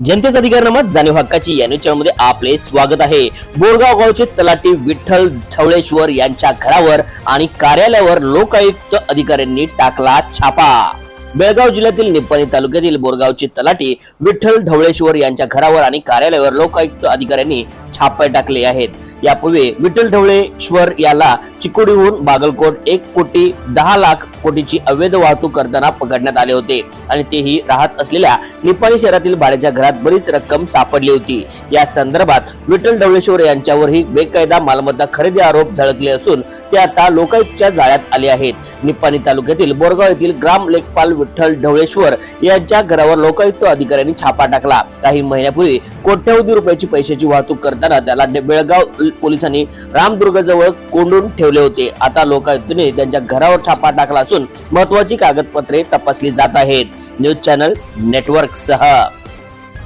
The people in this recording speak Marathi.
जनतेचा अधिकार मत जाणीव हक्काची या न्यूज चॅनलमध्ये आपले स्वागत आहे. बोरगाव गावचे तलाठी विठ्ठल ढवळेश्वर यांच्या घरावर आणि कार्यालयावर लोकायुक्त अधिकाऱ्यांनी टाकला छापा. बेळगाव जिल्ह्यातील निपाणी तालुक्यातील बोरगावचे तलाठी विठ्ठल ढवळेश्वर यांच्या घरावर आणि कार्यालयावर लोकायुक्त अधिकाऱ्यांनी छापे टाकले आहेत. यापूर्वी विठ्ठल ढवळेश्वर याला चिकोडीहून बागलकोट एक कोटी दहा लाख कोटीची अवैध वाहतूक करताना पकडण्यात आले होते. आणि तेही राहत असलेल्या निपाणी शहरातील भाड्याच्या घरात बरीच रक्कम सापडली होती. या संदर्भात विठ्ठल ढवळेश्वर यांच्यावरही बेकायदा मालमत्ता खरेदी आरोप झळकले असून ते आता लोकायुक्तच्या जाळ्यात आले आहेत. निपाणी तालुक्यातील बोरगाव येथील ग्राम लेखपाल विठ्ठल ढवळेश्वर यांच्या घरावर लोकायुक्त अधिकाऱ्यांनी छापा टाकला. काही महिन्यापूर्वी कोट्यवधी रुपयाची पैशाची वाहतूक करताना त्याला बेळगाव पोलिसांनी रामदुर्गजवळ कोंडून ठेवले होते. आता लोकायुक्तने त्यांच्या घरावर छापा टाकला असून महत्वाची कागदपत्रे तपासली जात आहेत. न्यूज चॅनल नेटवर्क सह